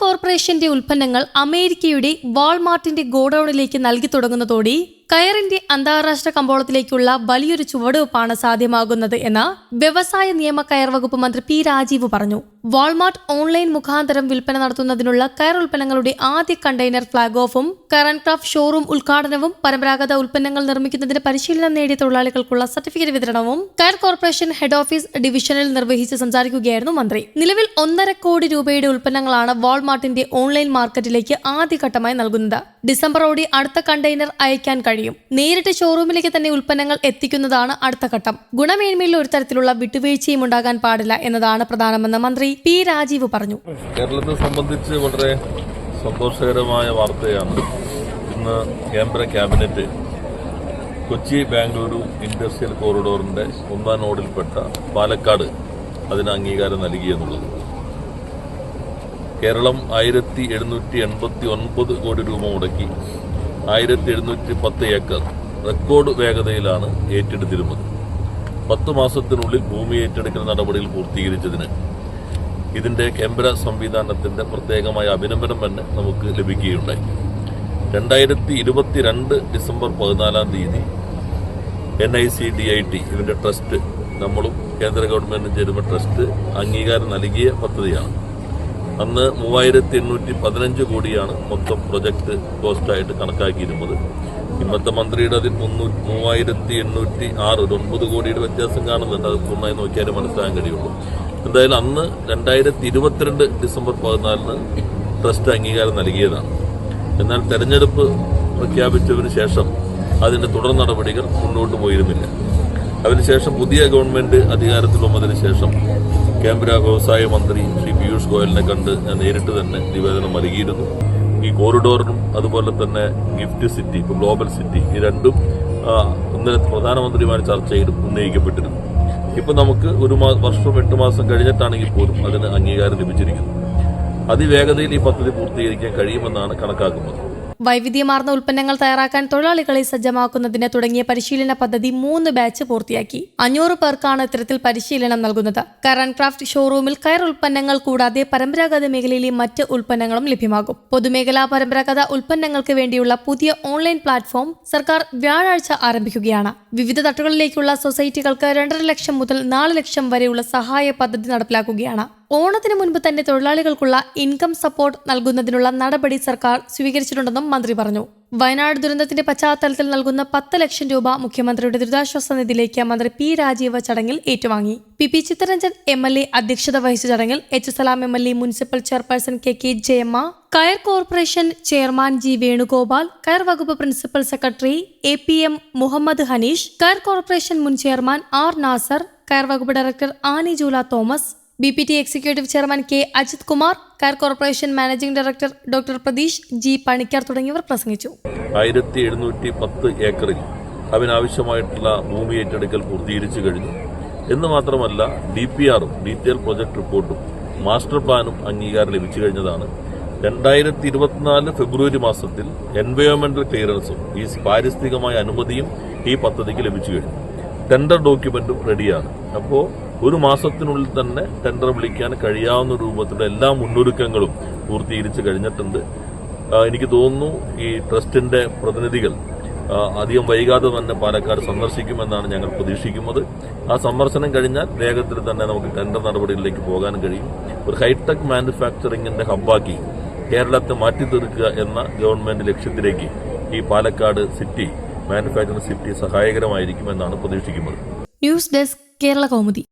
കോർപ്പറേഷന്റെ ഉൽപ്പന്നങ്ങൾ അമേരിക്കയുടെ വാൾമാർട്ടിന്റെ ഗോഡൌണിലേക്ക് നൽകി തുടങ്ങുന്നതോടെ കയറിന്റെ അന്താരാഷ്ട്ര കമ്പോളത്തിലേക്കുള്ള വലിയൊരു ചുവടുവെപ്പാണ് സാധ്യമാകുന്നത് എന്ന് വ്യവസായ നിയമ കയർ വകുപ്പ് മന്ത്രി പി രാജീവ് പറഞ്ഞു. വാൾമാർട്ട് ഓൺലൈൻ മുഖാന്തരം വിൽപ്പന നടത്തുന്നതിനുള്ള കയർ ഉൽപ്പന്നങ്ങളുടെ ആദ്യ കണ്ടെയ്നർ ഫ്ളാഗ് ഓഫും കയർ ആൻഡ് ക്രാഫ്റ്റ് ഷോറൂം ഉദ്ഘാടനവും പരമ്പരാഗത ഉൽപ്പന്നങ്ങൾ നിർമ്മിക്കുന്നതിന് പരിശീലനം നേടിയ തൊഴിലാളികൾക്കുള്ള സർട്ടിഫിക്കറ്റ് വിതരണവും കയർ കോർപ്പറേഷൻ ഹെഡ് ഓഫീസ് ഡിവിഷനിൽ നിർവഹിച്ച് സംസാരിക്കുകയായിരുന്നു മന്ത്രി. നിലവിൽ ഒന്നര കോടി രൂപയുടെ ഉൽപ്പന്നങ്ങളാണ് വാൾമാർട്ടിന്റെ ഓൺലൈൻ മാർക്കറ്റിലേക്ക് ആദ്യഘട്ടമായി നൽകുന്നത്. ഡിസംബറോടെ അടുത്ത കണ്ടെയ്നർ അയക്കാൻ കഴിയും. നേരിട്ട് ഷോറൂമിലേക്ക് തന്നെ ഉൽപ്പന്നങ്ങൾ എത്തിക്കുന്നതാണ് അടുത്ത ഘട്ടം. ഗുണമേന്മയിൽ ഒരു തരത്തിലുള്ള വിട്ടുവീഴ്ചയും ഉണ്ടാകാൻ പാടില്ല എന്നതാണ് പ്രധാനമെന്ന് മന്ത്രി പി രാജീവ് പറഞ്ഞു. കേരളത്തെ സംബന്ധിച്ച് വളരെ സന്തോഷകരമായ വാർത്തയാണ്. ഇന്ന് കേന്ദ്ര ക്യാബിനറ്റ് കൊച്ചി ബാംഗ്ലൂരു ഇൻഡസ്ട്രിയൽ കോറിഡോറിന്റെ ഒന്നാം നോഡിൽപ്പെട്ട പാലക്കാട് അതിന് അംഗീകാരം നൽകി എന്നുള്ളത്. കേരളം ആയിരത്തി എഴുന്നൂറ്റി എൺപത്തി ഒൻപത് കോടി രൂപ മുടക്കി ആയിരത്തി എഴുന്നൂറ്റി പത്ത് ഏക്കർ റെക്കോർഡ് വേഗതയിലാണ് ഏറ്റെടുത്തിരുന്നത്. പത്ത് മാസത്തിനുള്ളിൽ ഭൂമി ഏറ്റെടുക്കുന്ന നടപടികൾ പൂർത്തീകരിച്ചതിന് ഇതിന്റെ കേന്ദ്ര സംവിധാനത്തിന്റെ പ്രത്യേകമായ അഭിനന്ദനം തന്നെ നമുക്ക് ലഭിക്കുകയുണ്ടായി. രണ്ടായിരത്തി ഇരുപത്തി രണ്ട് ഡിസംബർ പതിനാലാം തീയതി N I C D I T ഇതിന്റെ ട്രസ്റ്റ് നമ്മളും കേന്ദ്ര ഗവൺമെന്റും ചേരുന്ന ട്രസ്റ്റ് അംഗീകാരം നൽകിയ പദ്ധതിയാണ്. അന്ന് മൂവായിരത്തി എണ്ണൂറ്റി പതിനഞ്ച് കോടിയാണ് മൊത്തം പ്രൊജക്ട് കോസ്റ്റായിട്ട് കണക്കാക്കിയിരുന്നത്. ഇന്നത്തെ മന്ത്രിയുടെ അതിൽ മുന്നൂറ്റി മൂവായിരത്തി എണ്ണൂറ്റി ആറ് ഒരു ഒൻപത് കോടിയുടെ വ്യത്യാസം കാണുന്നുണ്ട്. അത് പൂർണമായി നോക്കിയാലേ മനസ്സിലാകാൻ കഴിയുള്ളൂ. എന്തായാലും അന്ന് രണ്ടായിരത്തി ഇരുപത്തിരണ്ട് ഡിസംബർ പതിനാലിന് ട്രസ്റ്റ് അംഗീകാരം നൽകിയതാണ്. എന്നാൽ തെരഞ്ഞെടുപ്പ് പ്രഖ്യാപിച്ചതിന് ശേഷം അതിന്റെ തുടർ നടപടികൾ മുന്നോട്ട് പോയിരുന്നില്ല. അതിനുശേഷം പുതിയ ഗവൺമെന്റ് അധികാരത്തിൽ വന്നതിന് ശേഷം കേന്ദ്ര വ്യവസായ മന്ത്രി ശ്രീ പീയൂഷ് ഗോയലിനെ കണ്ട് ഞാൻ നേരിട്ട് തന്നെ നിവേദനം നൽകിയിരുന്നു. ഈ കോറിഡോറിനും അതുപോലെ തന്നെ ഗിഫ്റ്റ് സിറ്റി ഗ്ലോബൽ സിറ്റി ഈ രണ്ടും ഇന്നലെ പ്രധാനമന്ത്രിയുമായി ചർച്ചയിലും ഉന്നയിക്കപ്പെട്ടിരുന്നു. ഇപ്പൊ നമുക്ക് ഒരു വർഷം എട്ട് മാസം കഴിഞ്ഞിട്ടാണെങ്കിൽ പോലും അതിന് അംഗീകാരം ലഭിച്ചിരിക്കുന്നു. അതിവേഗതയിൽ ഈ പദ്ധതി പൂർത്തീകരിക്കാൻ കഴിയുമെന്നാണ് കണക്കാക്കുന്നത്. വൈവിധ്യമാർന്ന ഉൽപ്പന്നങ്ങൾ തയ്യാറാക്കാൻ തൊഴിലാളികളെ സജ്ജമാക്കുന്നതിന് തുടങ്ങിയ പരിശീലന പദ്ധതി മൂന്ന് ബാച്ച് പൂർത്തിയാക്കി. അഞ്ഞൂറ് പേർക്കാണ് ഇത്തരത്തിൽ പരിശീലനം നൽകുന്നത്. കരൺ ക്രാഫ്റ്റ് ഷോറൂമിൽ കയർ ഉൽപ്പന്നങ്ങൾ കൂടാതെ പരമ്പരാഗത മേഖലയിലെ മറ്റ് ഉൽപ്പന്നങ്ങളും ലഭ്യമാകും. പൊതുമേഖലാ പരമ്പരാഗത ഉൽപ്പന്നങ്ങൾക്ക് വേണ്ടിയുള്ള പുതിയ ഓൺലൈൻ പ്ലാറ്റ്ഫോം സർക്കാർ വ്യാഴാഴ്ച ആരംഭിക്കുകയാണ്. വിവിധ തട്ടുകളിലേക്കുള്ള സൊസൈറ്റികൾക്ക് രണ്ടര ലക്ഷം മുതൽ നാല് ലക്ഷം വരെയുള്ള സഹായ പദ്ധതി നടപ്പിലാക്കുകയാണ്. ഓണത്തിന് മുൻപ് തന്നെ തൊഴിലാളികൾക്കുള്ള ഇൻകം സപ്പോർട്ട് നൽകുന്നതിനുള്ള നടപടി സർക്കാർ സ്വീകരിച്ചിട്ടുണ്ടെന്നും മന്ത്രി പറഞ്ഞു. വയനാട് ദുരന്തത്തിന്റെ പശ്ചാത്തലത്തിൽ നൽകുന്ന പത്ത് ലക്ഷം രൂപ മുഖ്യമന്ത്രിയുടെ ദുരിതാശ്വാസ നിധിയിലേക്ക് മന്ത്രി പി രാജീവ് ചടങ്ങിൽ ഏറ്റുവാങ്ങി. P P Chittaranjan M L A അധ്യക്ഷത വഹിച്ച ചടങ്ങിൽ H Salam M L A municipal chairperson K K Jayamma കയർ കോർപ്പറേഷൻ ചെയർമാൻ ജി വേണുഗോപാൽ കയർ വകുപ്പ് principal secretary A P M Muhammad Hanish കയർ കോർപ്പറേഷൻ മുൻ ചെയർമാൻ ആർ നാസർ കയർ വകുപ്പ് director Annie Jula Thomas B P T executive chairman K Ajith Kumar കയർ corporation managing director doctor Pratheesh G Panicker തുടങ്ങിയവർ പ്രസംഗിച്ചു. ആയിരത്തി എഴുന്നൂറ്റി പത്ത് ഏക്കറിൽ അതിനാവശ്യമായിട്ടുള്ള ഭൂമി ഏറ്റെടുക്കൽ പൂർത്തീകരിച്ചു കഴിഞ്ഞു. എന്ന് മാത്രമല്ല ഡി പി ആറും ഡീറ്റെയിൽ പ്രൊജക്ട് റിപ്പോർട്ടും മാസ്റ്റർ പ്ലാനും അംഗീകാരം ലഭിച്ചു കഴിഞ്ഞതാണ്. രണ്ടായിരത്തി ഇരുപത്തിനാല് ഫെബ്രുവരി മാസത്തിൽ എൻവയോൺമെന്റൽ ക്ലിയറൻസും ഈ പാരിസ്ഥിതികമായ അനുമതിയും ഈ പദ്ധതിക്ക് ലഭിച്ചു കഴിഞ്ഞു. ടെൻഡർ ഡോക്യുമെന്റും റെഡിയാണ്. അപ്പോൾ ഒരു മാസത്തിനുള്ളിൽ തന്നെ ടെൻഡർ വിളിക്കാൻ കഴിയാവുന്ന രൂപത്തിലുള്ള എല്ലാ മുന്നൊരുക്കങ്ങളും പൂർത്തീകരിച്ച് കഴിഞ്ഞിട്ടുണ്ട്. എനിക്ക് തോന്നുന്നു ഈ ട്രസ്റ്റിന്റെ പ്രതിനിധികൾ അധികം വൈകാതെ തന്നെ പാലക്കാട് സന്ദർശിക്കുമെന്നാണ് ഞങ്ങൾ പ്രതീക്ഷിക്കുന്നത്. ആ സന്ദർശനം കഴിഞ്ഞാൽ വേഗത്തിൽ തന്നെ നമുക്ക് ടെൻഡർ നടപടികളിലേക്ക് പോകാൻ കഴിയും. ഒരു ഹൈടെക് മാനുഫാക്ചറിംഗിന്റെ ഹബ്ബാക്കി കേരളത്തെ മാറ്റി തീർക്കുക എന്ന ഗവൺമെന്റ് ലക്ഷ്യത്തിലേക്ക് ഈ പാലക്കാട് സിറ്റി മാനുഫാക്ചറിംഗ് സിറ്റി സഹായകരമായിരിക്കുമെന്നാണ് പ്രതീക്ഷിക്കുന്നത്. News desk Kerala Kaumudi.